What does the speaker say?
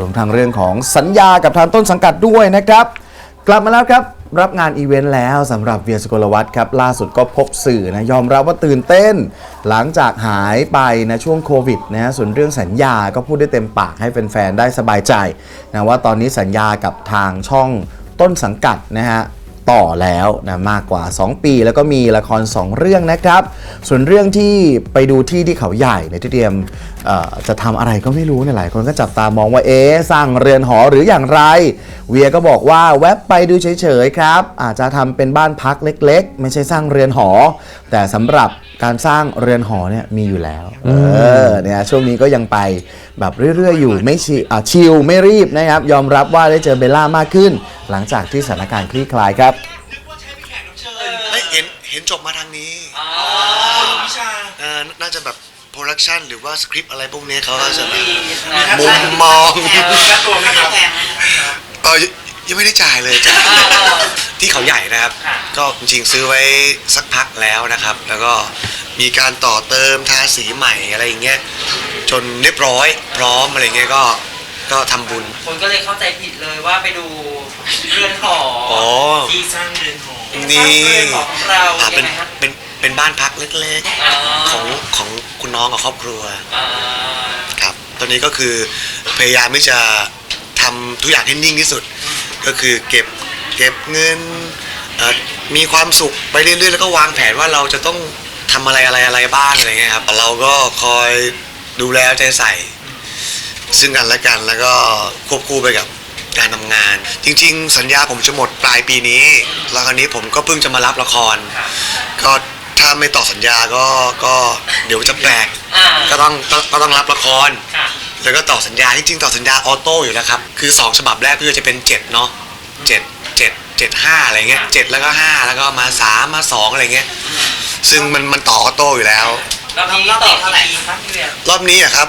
รวมทั้งเรื่องของสัญญากับทางต้นสังกัดด้วยนะครับ กลับมาแล้วครับรับงานอีเวนต์แล้วสำหรับเวียสกลวัตครับ ล่าสุดก็พบสื่อนะยอมรับว่าตื่นเต้น หลังจากหายไปนะช่วงโควิดนะฮะส่วนเรื่องสัญญาก็พูดได้เต็มปากให้แฟนๆได้สบายใจนะว่าตอนนี้สัญญากับทางช่องต้นสังกัดนะฮะ ต่อแล้วนะมากกว่า 2 ปี แล้วก็มีละคร 2 เรื่องนะครับ ส่วนเรื่องที่ไปดูที่ที่เขาใหญ่ในยที่เตรียมเอ่อจะทำอะไรก็ไม่รู้เนี่ยหลายคนก็จับตามองว่าเอ๊ะสร้างเรือนหอหรืออย่างไร เวียก็บอกว่าแวบไปดูเฉยๆครับ อาจจะทำเป็นบ้านพักเล็ก ๆ ไม่ใช่สร้างเรือนหอ แต่สำหรับการสร้างเรือนหอเนี่ยมีอยู่แล้วเออเนี่ยช่วงนี้ก็ยังไปแบบเรื่อยๆอยู่ไม่ชิอะชิลไม่รีบนะครับ ยอมรับว่าได้เจอเบลล่ามากขึ้น หลังจากที่สถานการณ์คลี่คลายครับ เฮ้ยเห็นเห็นจบมาทางนี้วิชาเออน่าจะแบบโปรดักชันหรือว่าสคริปต์อะไรพวกนี้เขาก็จะแบบค่ามุจ้างมมองค่าตัวไหมครับเออยังไม่ได้จ่ายเลยจ้ะที่เขาใหญ่นะครับ ก็จริงๆซื้อไว้สักพักแล้วนะครับ แล้วก็มีการต่อเติมทาสีใหม่อะไรอย่างเงี้ยจนเรียบร้อย พร้อมอะไรเงี้ยก็ ก็ทำบุญ คนก็เลยเข้าใจผิดเลยว่าไปดูเรือนหออ๋อ ที่สร้างเรือนหอนี่เรือนหอของเราอะเป็นยังไงฮะเป็นเป็นบ้านพักเล็กอ๋อๆ ของของคุณน้องกับครอบครัวอ่าครับ ตอนนี้ก็คือพยายามที่จะทำทุกอย่างให้นิ่งที่สุด ก็คือเก็บเก็บเงินเอ่อมีความสุขไปเรื่อยๆแล้วก็วางแผนว่าเราจะต้องทำอะไรอะไรอะไรบ้างอะไรเงี้ยครับเราก็คอยดูแลเอาใจใส่ ซึ่งกันและกันแล้วก็ควบคู่ไปกับการทำงาน จริง ๆ สัญญาผมจะหมดปลายปีนี้ แล้วคราวนี้ผมก็เพิ่งจะมารับละคร ก็ถ้าไม่ต่อสัญญาก็ก็เดี๋ยวจะแปลกอ่าก็ต้องต้องก็ต้องรับละคร ค่ะ แล้วก็ต่อสัญญาที่จริงต่อสัญญาออโต้อยู่แล้วครับ คือ 2 ฉบับแรกก็คือจะเป็น 7 เนาะ7 7 7 5 อะไรเงี้ย7แล้วก็ 5 แล้วก็มา 3 มา 2 อะไรเงี้ย ซึ่งมันมันต่อออโต้อยู่แล้วรอบนี้ต่อเท่าไหร่ครับพี่เวียรอบนี้อะครับ